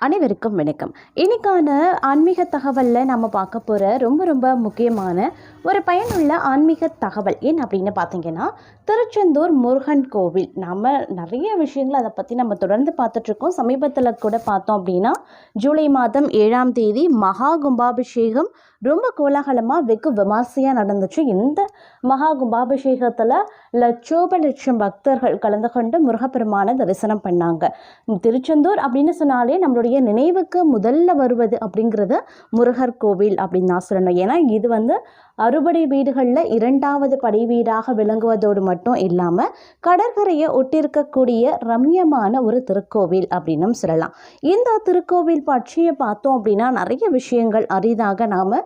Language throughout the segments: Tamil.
அனைவருக்கும் வணக்கம். இன்னைக்கான ஆன்மீக தகவலில் நம்ம பார்க்க போகிற ரொம்ப ரொம்ப முக்கியமான ஒரு பயனுள்ள ஆன்மீக தகவல் ஏன் அப்படின்னு பார்த்தீங்கன்னா திருச்செந்தூர் முருகன் கோவில். நம்ம நிறைய விஷயங்கள் அதை பற்றி நம்ம தொடர்ந்து பார்த்துட்ருக்கோம் சமீபத்தில் கூட பார்த்தோம் அப்படின்னா ஜூலை மாதம் ஏழாம் தேதி மகா கும்பாபிஷேகம் ரொம்ப கோலாகலமாக வெகு விமர்சையாக நடந்துச்சு. இந்த மகா கும்பாபிஷேகத்தில் லட்சோப லட்சம் பக்தர்கள் கலந்து கொண்டு முருகப்பெருமானை தரிசனம் பண்ணாங்க. திருச்செந்தூர் அப்படின்னு சொன்னாலே நம்மளுடைய நினைவுக்கு முதல்ல வருவது அப்படிங்கிறது முருகர் கோவில் அப்படின்னு நான் சொல்லணும். ஏன்னா இது வந்து அறுபடை வீடுகளில் இரண்டாவது படை வீடாக விளங்குவதோடு மட்டும் இல்லாமல் கடற்கரையை ஒட்டிருக்கக்கூடிய ரம்யமான ஒரு திருக்கோவில் அப்படின்னும் சொல்லலாம். இந்த திருக்கோவில் பற்றிய பார்த்தோம் அப்படின்னா நிறைய விஷயங்கள் அரிதாக நாம்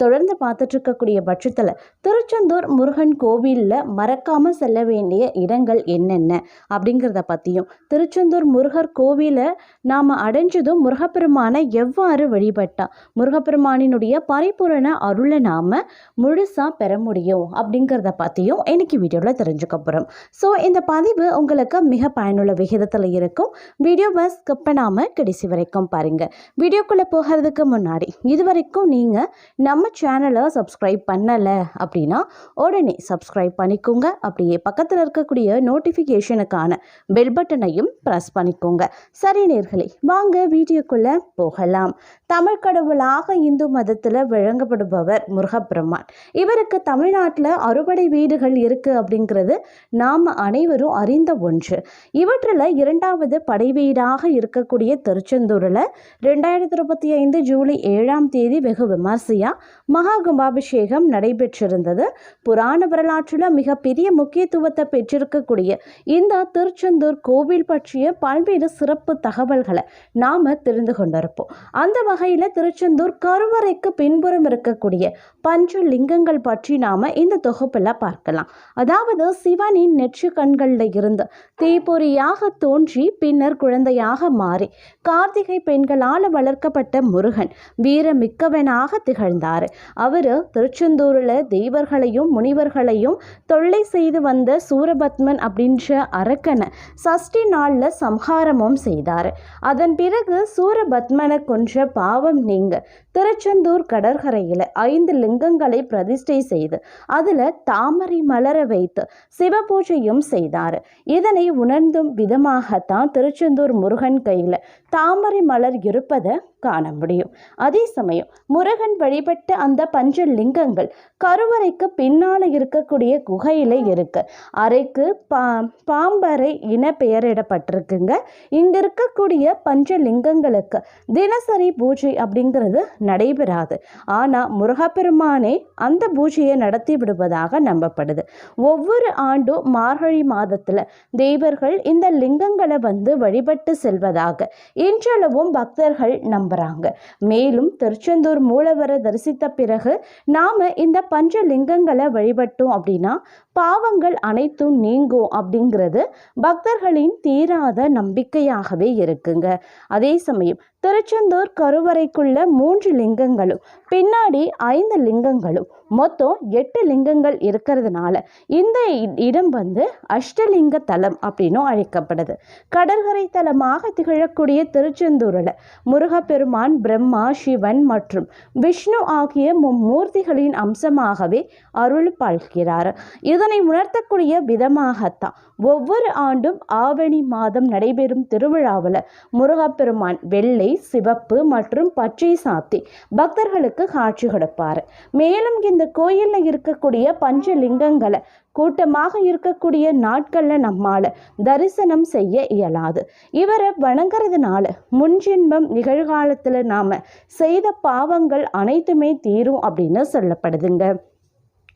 தொடர்ந்து பார்த்துட்ருக்கக்கூடிய பட்சத்தில் திருச்செந்தூர் முருகன் கோவிலில் மறக்காமல் செல்ல வேண்டிய இடங்கள் என்னென்ன அப்படிங்கிறத பற்றியும் திருச்செந்தூர் முருகர் கோவிலை நாம் அடைஞ்சதும் முருகப்பெருமானை எவ்வாறு வழிபட்டா முருகப்பெருமானினுடைய பரிபூரண அருளை நாம் முழுசாக பெற முடியும் அப்படிங்கிறத பற்றியும் இன்றைக்கி வீடியோவில் தெரிஞ்சுக்க போகிறோம் ஸோ இந்த பதிவு உங்களுக்கு மிக பயனுள்ள விகிதத்தில் இருக்கும். வீடியோவை ஸ்கிப் பண்ணாமல் கடைசி வரைக்கும் பாருங்கள் வீடியோக்குள்ளே போகிறதுக்கு முன்னாடி இது வரைக்கும் நீங்கள் நம்ம சேனலை சப்ஸ்கிரைப் பண்ணலை அப்படின்னா உடனே சப்ஸ்கிரைப் பண்ணிக்கோங்க. அப்படியே பக்கத்தில் இருக்கக்கூடிய நோட்டிஃபிகேஷனுக்கான பெல் பட்டனையும் ப்ரெஸ் பண்ணிக்கோங்க. சரி நேர்களே வாங்க வீடியோக்குள்ளே போகலாம். தமிழ் கடவுளாக இந்து மதத்தில் வழங்கப்படுபவர் முருகப்பெருமான். இவருக்கு தமிழ்நாட்டில் அறுபடை வீடுகள் இருக்குது அப்படிங்கிறது நாம் அனைவரும் அறிந்த ஒன்று. இவற்றில் இரண்டாவது படை வீடாக இருக்கக்கூடிய திருச்செந்தூரில் ரெண்டாயிரத்தி இருபத்தி ஐந்து ஜூலை ஏழாம் தேதி வெகு விமர்சையாக மகா கும்பாபிஷேகம் நடைபெற்றிருந்தது. புராண வரலாற்றில் மிகப்பெரிய முக்கியத்துவத்தை பெற்றிருக்கக்கூடிய இந்த திருச்செந்தூர் கோவில் பற்றிய பல்வேறு சிறப்பு தகவல்களை நாம் தெரிந்து கொண்டிருப்போம். அந்த வகையில் திருச்செந்தூர் கருவறைக்கு பின்புறம் இருக்கக்கூடிய பஞ்ச லிங்கங்கள் பற்றி நாம் இந்த தொகுப்பில் பார்க்கலாம். அதாவது சிவனின் நெற்று கண்களில் இருந்து தீப்பொறியாக தோன்றி பின்னர் குழந்தையாக மாறி கார்த்திகை பெண்களால் வளர்க்கப்பட்ட முருகன் வீரமிக்கவனாக திகழ்ந்தார். அவர் திருச்செந்தூரில் தெய்வர்களையும் முனிவர்களையும் தொல்லை செய்து வந்த சூரபத்மன் அப்படின்ற அரக்கனை சஷ்டி நாளில் சம்ஹாரமும் செய்தார். அதன் பிறகு சூரபத்மனை கொன்ற பாவம் நீங்க. திருச்செந்தூர் கடற்கரையில் ஐந்து லிங்கங்களை பிரதிஷ்டை செய்து அதில் தாமரை மலர வைத்து சிவபூஜையும் செய்தார். இதனை உணர்ந்தும் விதமாகத்தான் திருச்செந்தூர் முருகன் கையில் தாமரை மலர் இருப்பதை காண முடியும். அதே சமயம் முருகன் வழிபட்ட அந்த பஞ்ச லிங்கங்கள் கருவறைக்கு பின்னால் இருக்கக்கூடிய குகையில் இருக்கு. அறைக்கு பா பாம்பறை இன பெயரிடப்பட்டிருக்குங்க. இங்க இருக்கக்கூடிய பஞ்ச லிங்கங்களுக்கு தினசரி பூஜை அப்படிங்கிறது நடைபெறாது. ஆனால் முருகப்பெருமானே அந்த பூஜையை நடத்தி விடுவதாக நம்பப்படுது. ஒவ்வொரு ஆண்டும் மார்கழி மாதத்தில் தேவர்கள் இந்த லிங்கங்களை வந்து வழிபட்டு செல்வதாக இன்றளவும் பக்தர்கள் நம்புறாங்க. மேலும் திருச்செந்தூர் மூலவரை தரிசித்த பிறகு நாம இந்த பஞ்ச லிங்கங்களை வழிபட்டோம் அப்படின்னா பாவங்கள் அனைத்தும் நீங்கும் அப்படிங்கிறது பக்தர்களின் தீராத நம்பிக்கையாகவே இருக்குங்க. அதே சமயம் திருச்செந்தூர் கருவறைக்குள்ள மூன்று லிங்கங்களும் பின்னாடி ஐந்து லிங்கங்களும் மொத்தம் எட்டு லிங்கங்கள் இருக்கிறதுனால இந்த இ- இடம் வந்து அஷ்டலிங்க தலம் அப்படின்னும் அழைக்கப்படுது. கடற்கரை தலமாக திகழக்கூடிய திருச்செந்தூரில் முருகப்பெருமான் பிரம்மா சிவன் மற்றும் விஷ்ணு ஆகிய மும்மூர்த்திகளின் அம்சமாகவே அருள் பாழ்கிறார் இதன் உணர்த்தக்கூடிய விதமாகத்தான். ஒவ்வொரு ஆண்டும் ஆவணி மாதம் நடைபெறும் திருவிழாவில் முருகப்பெருமான் வெள்ளை சிவப்பு மற்றும் பச்சை சாத்தி பக்தர்களுக்கு காட்சி கொடுப்பார். மேலும் இந்த கோயிலில் இருக்கக்கூடிய பஞ்சலிங்கங்களை கூட்டமாக இருக்கக்கூடிய நாட்களில் நம்மால் தரிசனம் செய்ய இயலாது. இவரை வணங்குறதுனால முன்ஜென்மம் நிகழ்காலத்தில் நாம் செய்த பாவங்கள் அனைத்துமே தீரும் அப்படின்னு சொல்லப்படுதுங்க.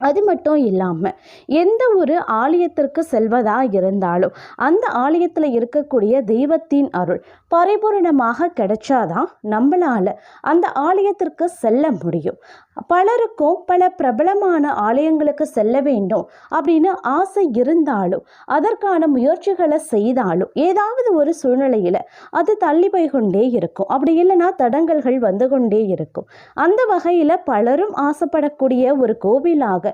அது மட்டும் இல்லாமல் எந்த ஒரு ஆலயத்திற்கு செல்வதா இருந்தாலும் அந்த ஆலயத்தில் இருக்கக்கூடிய தெய்வத்தின் அருள் பரிபூரணமாக கிடைச்சாதான் நம்மளால் அந்த ஆலயத்திற்கு செல்ல முடியும். பலருக்கும் பல பிரபலமான ஆலயங்களுக்கு செல்ல வேண்டும் அப்படின்னு ஆசை இருந்தாலும் அதற்கான முயற்சிகளை செய்தாலும் ஏதாவது ஒரு சூழ்நிலையில் அது தள்ளி போய் கொண்டே இருக்கும். அப்படி இல்லைன்னா தடங்கல்கள் வந்து கொண்டே இருக்கும். அந்த வகையில் பலரும் ஆசைப்படக்கூடிய ஒரு கோவிலாக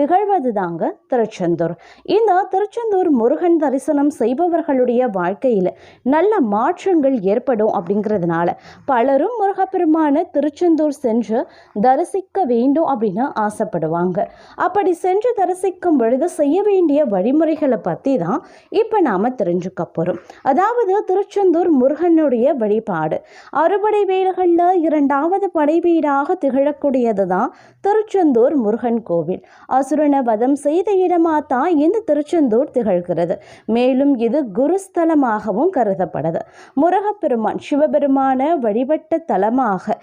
திகழ்வது தாங்க திருச்செந்தூர். இந்த திருச்செந்தூர் முருகன் தரிசனம் செய்பவர்களுடைய வாழ்க்கையில் நல்ல மாற்றங்கள் ஏற்படும் அப்படிங்கிறதுனால பலரும் முருகப்பெருமான திருச்செந்தூர் சென்று தரிசிக்க வேண்டும் அப்படின்னு ஆசைப்படுவாங்க. அப்படி சென்று தரிசிக்கும் பொழுது செய்ய வேண்டிய வழிமுறைகளை பற்றி தான் இப்போ நாம் தெரிஞ்சுக்க போகிறோம் அதாவது திருச்செந்தூர் முருகனுடைய வழிபாடு. அறுபடை வீடுகளில் இரண்டாவது படை வீடாக திகழக்கூடியது தான் திருச்செந்தூர் முருகன் கோவில். அசுரனை வதம் செய்த இடமாக தான் இந்த திருச்செந்தூர் திகழ்கிறது. மேலும் இது குருஸ்தலமாகவும் கருதப்படுது. முருகப்பெருமான் சிவபெருமான வழிபட்ட தலமாக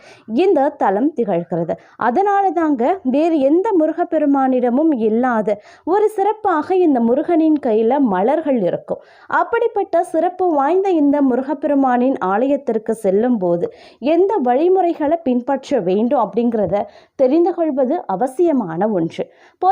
இந்த தலம் திகழ்கிறது. அதனால தாங்க வேறு எந்த முருகப்பெருமானிடமும் இல்லாத ஒரு சிறப்பாக இந்த முருகனின் கையில் மலர்கள் இருக்கும். அப்படிப்பட்ட சிறப்பு வாய்ந்த இந்த முருகப்பெருமானின் ஆலயத்திற்கு செல்லும் போது எந்த வழிமுறைகளை பின்பற்ற வேண்டும் அப்படிங்கிறத தெரிந்து கொள்வது அவசியமான ஒன்று.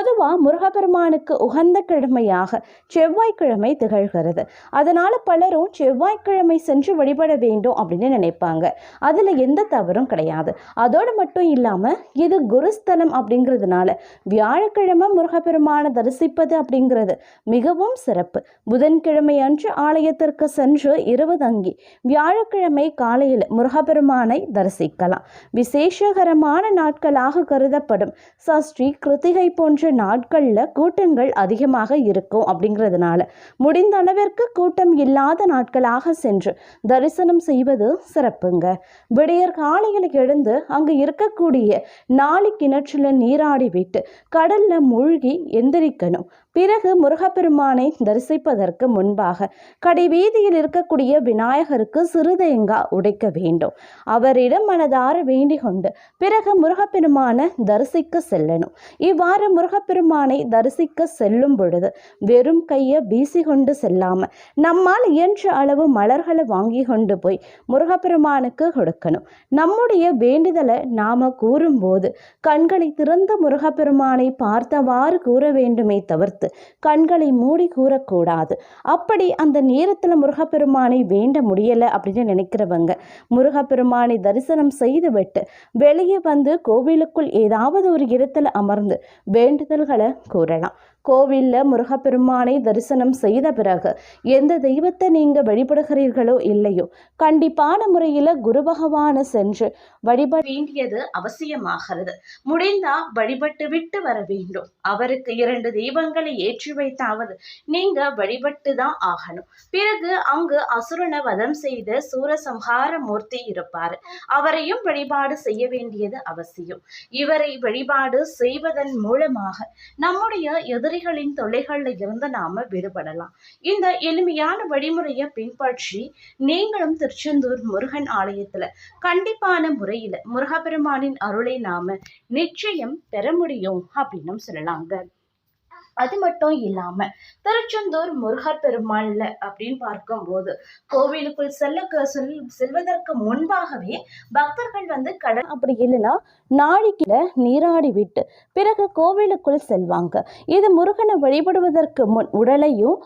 பொதுவாக முருகப்பெருமானுக்கு உகந்த கிழமையாக செவ்வாய்க்கிழமை திகழ்கிறது. அதனால் பலரும் செவ்வாய்க்கிழமை சென்று வழிபட வேண்டும் அப்படின்னு நினைப்பாங்க. அதில் எந்த தவறும் கிடையாது. அதோடு மட்டும் இல்லாமல் இது குருஸ்தலம் அப்படிங்கிறதுனால வியாழக்கிழமை முருகப்பெருமானை தரிசிப்பது அப்படிங்கிறது மிகவும் சிறப்பு. புதன்கிழமை அன்று ஆலயத்திற்கு சென்று இரவு தங்கி வியாழக்கிழமை காலையில் முருகப்பெருமானை தரிசிக்கலாம். விசேஷகரமான நாட்களாக கருதப்படும். சஷ்டி கிருத்திகை போன்ற நாட்களில் கூட்டங்கள் அதிகமாக இருக்கும் அப்படிங்கிறதுனால. முடிந்த அளவிற்கு கூட்டம் இல்லாத நாட்களாக சென்று தரிசனம் செய்வது சிறப்புங்க. விடியற் காலையில் எழுந்து அங்கு இருக்கக்கூடிய நாளை கிணற்றில் நீராடி விட்டு கடல்ல மூழ்கி எந்திரிக்கணும். பிறகு முருகப்பெருமானை தரிசிப்பதற்கு முன்பாக கடைவீதியில் இருக்கக்கூடிய விநாயகருக்கு சிறுதேங்கா உடைக்க வேண்டும். அவரிடம் மனதார வேண்டிக் கொண்டு பிறகு முருகப்பெருமானை தரிசிக்க செல்லணும். இவ்வாறு முருகப்பெருமானை தரிசிக்க செல்லும் பொழுது வெறும் கையை வீசி கொண்டு நம்மால் இயன்ற அளவு மலர்களை வாங்கி கொண்டு போய் முருகப்பெருமானுக்கு கொடுக்கணும். நம்முடைய வேண்டுதலை நாம கூறும்போது கண்களை திறந்த முருகப்பெருமானை பார்த்தவாறு கூற வேண்டுமே தவிர்த்து கண்களை மூடி கூறக்கூடாது. அப்படி அந்த நேரத்தில் முருகப்பெருமானை வேண்ட முடியலை அப்படின்னு நினைக்கிறவங்க முருகப்பெருமானை தரிசனம் செய்துவிட்டு வெளியே வந்து கோவிலுக்குள் ஏதாவது ஒரு இடத்துல அமர்ந்து வேண்டுதல்களை கூறலாம். கோவிலில் முருகப்பெருமானை தரிசனம் செய்த பிறகு எந்த தெய்வத்தை நீங்கள் வழிபடுகிறீர்களோ இல்லையோ கண்டிப்பான முறையில் குரு பகவானை சென்று வழிபட வேண்டியது அவசியமாகிறது. முடிந்தா வழிபட்டு விட்டு வர வேண்டும். அவருக்கு இரண்டு தெய்வங்களை ஏற்றி வைத்தாவது நீங்க வழிபட்டு தான் ஆகணும். பிறகு அங்கு அசுரனை வதம் செய்த சூரசம்ஹார மூர்த்தி இருப்பார். அவரையும் வழிபாடு செய்ய வேண்டியது அவசியம். இவரை வழிபாடு செய்வதன் மூலமாக நம்முடைய எதிரிகளின் தொல்லைகள்ல இருந்து நாம விடுபடலாம். இந்த எளிமையான வழிமுறையை பின்பற்றி நீங்களும் திருச்செந்தூர் முருகன் ஆலயத்துல கண்டிப்பான முறையில முருகப்பெருமானின் அருளை நாம நிச்சயம் பெற முடியும் அப்படின்னும் சொல்லலாங்க. அது மட்டும் இல்லாம திருச்செந்தூர் முருகர் பெருமாள்ல அப்படின்னு பார்க்கும்போது கோவிலுக்குள் செல்ல செல் செல்வதற்கு முன்பாகவே பக்தர்கள் வந்து கடல் அப்படி இல்லைன்னா நாளைக்குல நீராடி விட்டு பிறகு கோவிலுக்குள் செல்வாங்க. இது முருகனை வழிபடுவதற்கு முன் உடலையும்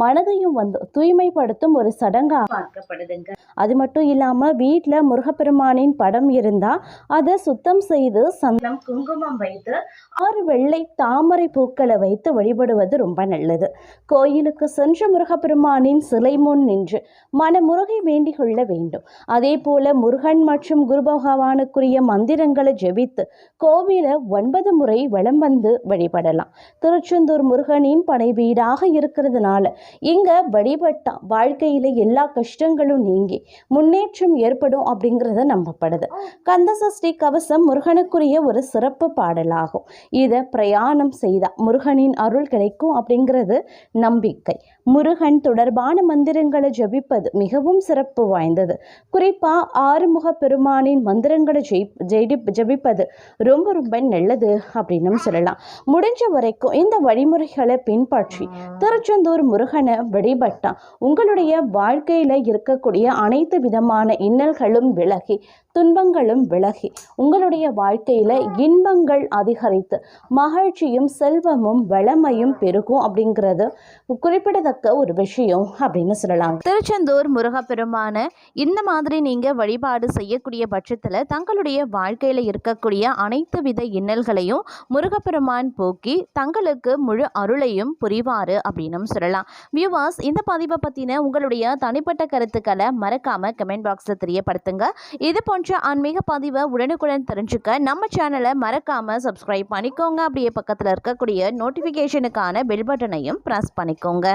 மனதையும் வந்து தூய்மைப்படுத்தும் ஒரு சடங்காக பார்க்கப்படுதுங்க. அது மட்டும் இல்லாம வீட்டுல முருகப்பெருமானின் படம் இருந்தா அதை சுத்தம் செய்து சந்தம் குங்குமம் வைத்து ஆறு வெள்ளை தாமரை பூக்களை வைத்து வழிபடுவது ரொம்ப நல்லது. கோயிலுக்கு சென்று முருகப்பெருமானின் சிலை முன் நின்று மனமுருகை வேண்டிக் கொள்ள வேண்டும். அதே போல முருகன் மற்றும் குரு பகவானுக்குரிய மந்திரங்களை ஜெபித்து கோவிலை ஒன்பது முறை வலம் வந்து வழிபடலாம். திருச்செந்தூர் முருகனின் படை வீடாக இருக்கிறதுனால இங்க வழிபட்டா வாழ்க்கையில எல்லா கஷ்டங்களும் நீங்கி முன்னேற்றம் ஏற்படும் அப்படிங்கிறத நம்பப்படுது. கந்தசஷ்டி கவசம் முருகனுக்குரிய ஒரு சிறப்பு பாடலாகும். இதை பிரயாணம் செய்தா முருகனின் அருள் கிடைக்கும் அப்படிங்கிறது நம்பிக்கை. முருகன் தொடர்பான மந்திரங்களை ஜபிப்பது மிகவும் சிறப்பு வாய்ந்தது. குறிப்பா ஆறுமுக பெருமானின் மந்திரங்களை ஜெய் ஜெயி ஜபிப்பது ரொம்ப ரொம்ப நல்லது அப்படின்னு சொல்லலாம். முடிஞ்ச வரைக்கும் இந்த வழிமுறைகளை பின்பற்றி திருச்செந்தூர் முருகனை வழிபட்டா உங்களுடைய வாழ்க்கையில இருக்கக்கூடிய அனைத்து விதமான இன்னல்களும் விலகி துன்பங்களும் விலகி உங்களுடைய வாழ்க்கையில இன்பங்கள் அதிகரித்து மகிழ்ச்சியும் செல்வமும் வளமையும் பெருகும் அப்படிங்கிறது குறிப்பிடத்தக்க வரவேற்கத்தக்க ஒரு விஷயம் அப்படின்னு சொல்லலாம் திருச்செந்தூர் முருகப்பெருமான இந்த மாதிரி நீங்கள் வழிபாடு செய்யக்கூடிய பட்சத்தில் தங்களுடைய வாழ்க்கையில் இருக்கக்கூடிய அனைத்து வித இன்னல்களையும் முருகப்பெருமான் போக்கி தங்களுக்கு முழு அருளையும் புரிவார் அப்படின்னு சொல்லலாம். வியூவாஸ் இந்த பதிவை பற்றின உங்களுடைய தனிப்பட்ட கருத்துக்களை மறக்காமல் கமெண்ட் பாக்ஸில் தெரியப்படுத்துங்க. இது போன்ற ஆன்மீக பதிவை உடனுக்குடன் தெரிஞ்சுக்க நம்ம சேனலை மறக்காமல் சப்ஸ்கிரைப் பண்ணிக்கோங்க. அப்படியே பக்கத்தில் இருக்கக்கூடிய நோட்டிஃபிகேஷனுக்கான பெல் பட்டனையும் ப்ரெஸ் பண்ணிக்கோங்க.